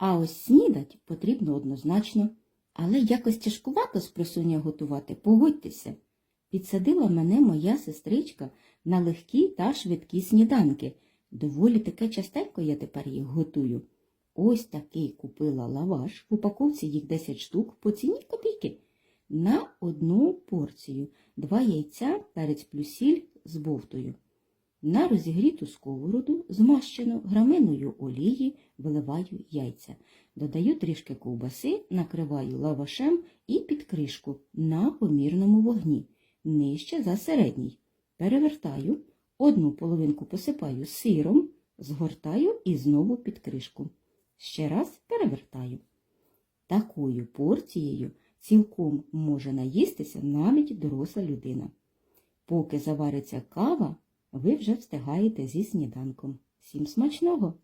А ось снідать потрібно однозначно. Але якось тяжкувато з просуння готувати, погодьтеся. Підсадила мене моя сестричка на легкі та швидкі сніданки. Доволі таке частенько я тепер їх готую. Ось такий купила лаваш, в упаковці їх 10 штук, по ціні копійки. На одну порцію, два яйця, перець плюс сіль з бовтою. На розігріту сковороду, змащену граминою олії, виливаю яйця. Додаю трішки ковбаси, накриваю лавашем і під кришку на помірному вогні, нижче за середній. Перевертаю, одну половинку посипаю сиром, згортаю і знову під кришку. Ще раз перевертаю. Такою порцією цілком може наїстися навіть доросла людина. Поки завариться кава, ви вже встигаєте зі сніданком. Всім смачного!